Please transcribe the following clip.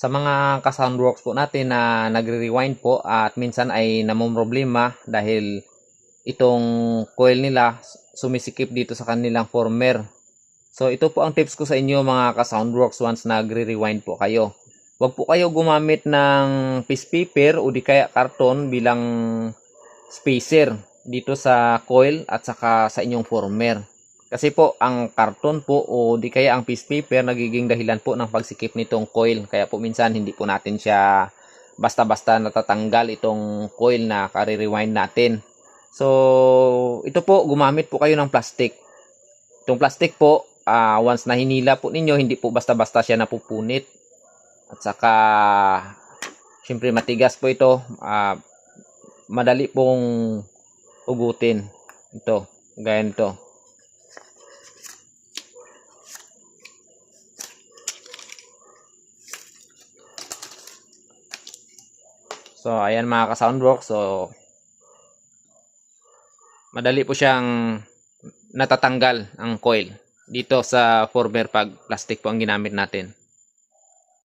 sa mga ka-soundworks po natin na nagre-rewind po at minsan ay namomroblema dahil itong coil nila sumisikip dito sa kanilang former. So ito po ang tips ko sa inyo mga ka-soundworks once nagre-rewind po kayo. Huwag po kayo gumamit ng piece paper o di kaya karton bilang spacer dito sa coil at saka sa inyong former. Kasi po, ang karton po o di kaya ang piece paper nagiging dahilan po ng pagsikip nitong coil. Kaya po minsan hindi po natin siya basta-basta natatanggal itong coil na kare-rewind natin. So, ito po, gumamit po kayo ng plastic. Itong plastic po, ah, once na hinila po ninyo, hindi po basta-basta siya napupunit. At saka, syempre matigas po ito. Ah, madali pong ugutin. Ito, gaya nito. So, ayan mga ka-soundwork. So, madali po siyang natatanggal ang coil dito sa former pag plastic po ang ginamit natin.